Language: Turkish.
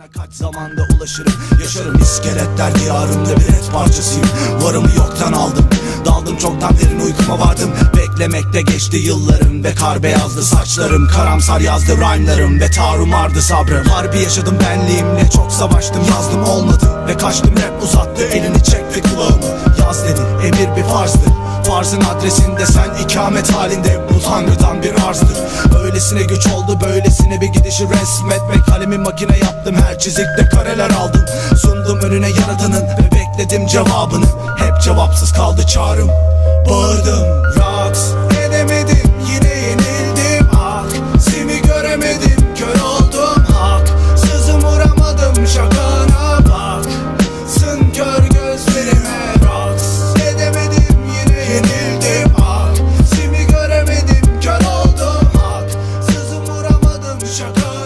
Sana kaç zamanda ulaşırım? Yaşarım iskeletler diyarında bir et parçasıyım. Varımı yoktan aldım. Daldım çoktan derin uykuma vardım. Beklemekte geçti yıllarım Ve kar beyazdı saçlarım. Karamsar yazdı rhyme'larım Ve tarumardı sabrım. Harbi yaşadım benliğimle Çok savaştım. Yazdım olmadı Ve kaçtım. Rap uzattı elini çekti kulağımı Yaz dedi emir bir farzdı Farzın adresinde sen ikamet halinde. Bu tanrıdan bir arzdır Öylesine güç oldu böylesine bir gidişi resmetmek. Kalemi makine yaptım her çizikte kareler aldım. Sundum önüne yaradanın ve bekledim cevabını. Hep cevapsız kaldı çağrım Bağırdım Shut up.